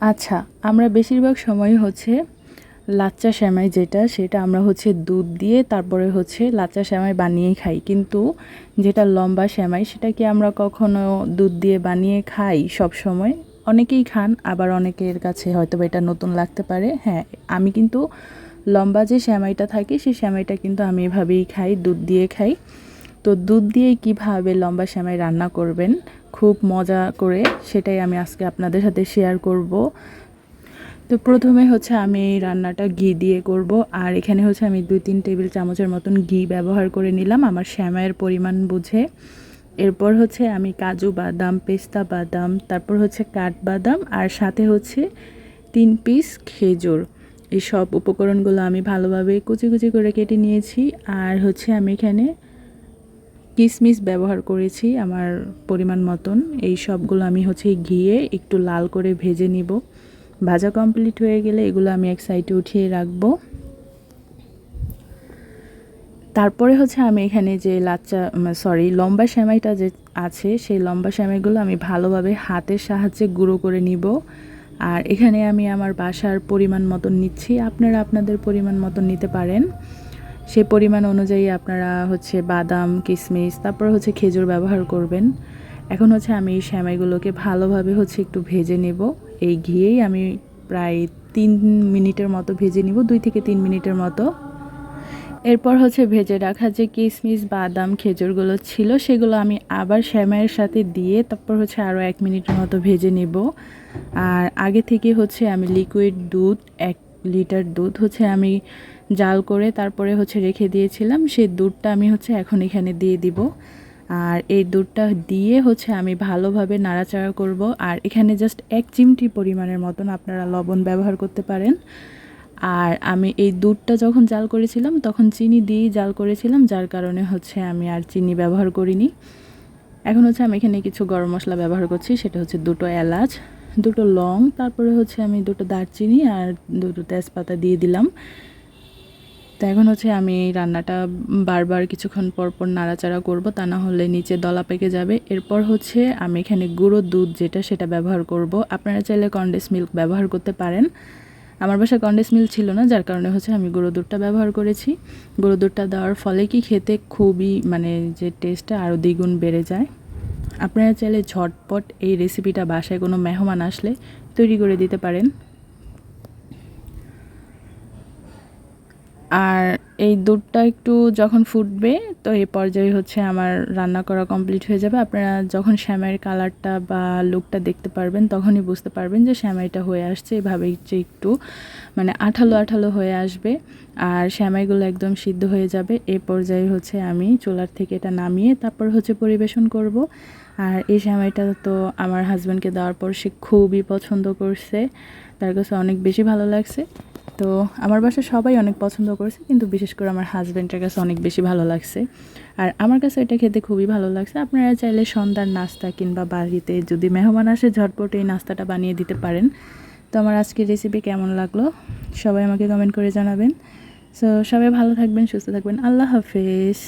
আচ্ছা আমরা বেশিরভাগ সময় হচ্ছে লাচ্চা সেমাই যেটা, সেটা আমরা হচ্ছে দুধ দিয়ে তারপরে হচ্ছে লাচ্চা সেমাই বানিয়ে খাই। কিন্তু যেটা লম্বা সেমাই সেটা কি আমরা কখনো দুধ দিয়ে বানিয়ে খাই সব সময়। অনেকেই খান, আবার অনেকের কাছে হয়তো এটা নতুন লাগতে পারে। হ্যাঁ আমি কিন্তু লম্বা যে সেমাইটা থাকে, সেই সেমাইটা কিন্তু আমি এভাবেই খাই, দুধ দিয়ে খাই। তো দুধ দিয়ে কীভাবে লম্বা সেমাই রান্না করবেন খুব মজা করে সেটাই আমি আজকে আপনাদের সাথে শেয়ার করব। তো প্রথমে হচ্ছে আমি এই রান্নাটা ঘি দিয়ে করব। আর এখানে হচ্ছে আমি দুই তিন টেবিল চামচের মতন ঘি ব্যবহার করে নিলাম আমার শ্যামায়ের পরিমাণ বুঝে। এরপর হচ্ছে আমি কাজু বাদাম, পেস্তা বাদাম, তারপর হচ্ছে কাঠবাদাম আর সাথে হচ্ছে তিন পিস খেজুর। এই সব উপকরণগুলো আমি ভালোভাবে কুচি কুচি করে কেটে নিয়েছি। আর হচ্ছে আমি এখানে কিশমিশ ব্যবহার করেছি আমার পরিমাণ মতন। এই সবগুলো আমি হচ্ছে ঘিয়ে একটু লাল করে ভেজে নিব। ভাজা কমপ্লিট হয়ে গেলে এগুলো আমি এক সাইডে উঠিয়ে রাখব। তারপরে হচ্ছে আমি এখানে যে লাচ্চা সরি লম্বা সেমাইটা যে আছে, সেই লম্বা সেমাইগুলো আমি ভালোভাবে হাতের সাহায্যে গুঁড়ো করে নিব। আর এখানে আমি আমার বাসার পরিমাণ মতন নিচ্ছি। আপনারা আপনাদের পরিমাণ মতন নিতে পারেন। সেই পরিমাণ অনুযায়ী আপনারা হচ্ছে বাদাম কিশমিশ তারপর হচ্ছে খেজুর ব্যবহার করবেন। এখন হচ্ছে আমি এই শ্যামাইগুলোকে ভালোভাবে হচ্ছে একটু ভেজে নেব। এই ঘিয়েই আমি প্রায় তিন মিনিটের মতো ভেজে নিব, দুই থেকে তিন মিনিটের মতো। এরপর হচ্ছে ভেজে রাখা যে কিশমিশ বাদাম, খেজুরগুলো ছিল, সেগুলো আমি আবার শ্যামাইয়ের সাথে দিয়ে তারপর হচ্ছে আরও এক মিনিটের মতো ভেজে নেব। আর আগে থেকে হচ্ছে আমি লিকুইড দুধ, এক লিটার দুধ হচ্ছে আমি জাল করে তারপরে হচ্ছে রেখে দিয়েছিলাম। সেই দুধটা আমি হচ্ছে এখন এখানে দিয়ে দিব। আর এই দুধটা দিয়ে হচ্ছে আমি ভালোভাবে নাড়াচাড়া করব। আর এখানে জাস্ট এক চিমটি পরিমাণের মতন আপনারা লবণ ব্যবহার করতে পারেন। আর আমি এই দুধটা যখন জাল করেছিলাম, তখন চিনি দিয়েই জাল করেছিলাম, যার কারণে হচ্ছে আমি আর চিনি ব্যবহার করিনি। এখন হচ্ছে আমি এখানে কিছু গরম মশলা ব্যবহার করছি, সেটা হচ্ছে দুটো এলাচ, দুটো লং, তারপরে হচ্ছে আমি দুটো দারচিনি আর দুটো তেজপাতা দিয়ে দিলাম। তো এখন হচ্ছে আমি এই রান্নাটা বারবার কিছুক্ষণ পর পর নাড়াচাড়া করব, তা না হলে নিচে দলা পেকে যাবে। এরপর হচ্ছে আমি এখানে গুঁড়ো দুধ যেটা সেটা ব্যবহার করব। আপনারা চাইলে কন্ডেন্স মিল্ক ব্যবহার করতে পারেন। আমার বাসায় কন্ডেন্স মিল্ক ছিল না, যার কারণে হচ্ছে আমি গুঁড়ো দুধটা ব্যবহার করেছি। গুঁড়ো দুধটা দেওয়ার ফলে কি খেতে খুবই মানে যে টেস্টটা আরও দ্বিগুণ বেড়ে যায়। আপনারা চাইলে ঝটপট এই রেসিপিটা বাসায় কোনো মেহমান আসলে তৈরি করে দিতে পারেন। আর এই দুধটা একটু যখন ফুটবে, তো এই পর্যায়ে হচ্ছে আমার রান্না করা কমপ্লিট হয়ে যাবে। আপনারা যখন শ্যামাইয়ের কালারটা বা লুকটা দেখতে পারবেন, তখনই বুঝতে পারবেন যে শ্যামাইটা হয়ে আসছে। এভাবে যে একটু মানে আঠালো আঠালো হয়ে আসবে আর শ্যামাইগুলো একদম সিদ্ধ হয়ে যাবে। এ পর্যায়ে হচ্ছে আমি চুলার থেকে এটা নামিয়ে তারপর হচ্ছে পরিবেশন করব। আর এই শ্যামাইটা তো আমার হাজব্যান্ডকে দেওয়ার পর সে খুবই পছন্দ করছে। তার কাছে অনেক বেশি ভালো লাগছে। তো আমার বাসা সবাই অনেক পছন্দ করেছে, কিন্তু বিশেষ করে আমার হাজব্যান্ডের কাছে অনেক বেশি ভালো লাগছে। আর আমার কাছে এটা খেতে খুবই ভালো লাগছে। আপনারা চাইলে সন্ধ্যার নাস্তা কিংবা বাড়িতে যদি মেহমান আসে, ঝটপট এই নাস্তাটা বানিয়ে দিতে পারেন। তো আমার আজকের রেসিপি কেমন লাগল? সবাই আমাকে কমেন্ট করে জানাবেন। সো সবাই ভালো থাকবেন, সুস্থ থাকবেন। আল্লাহ হাফেজ।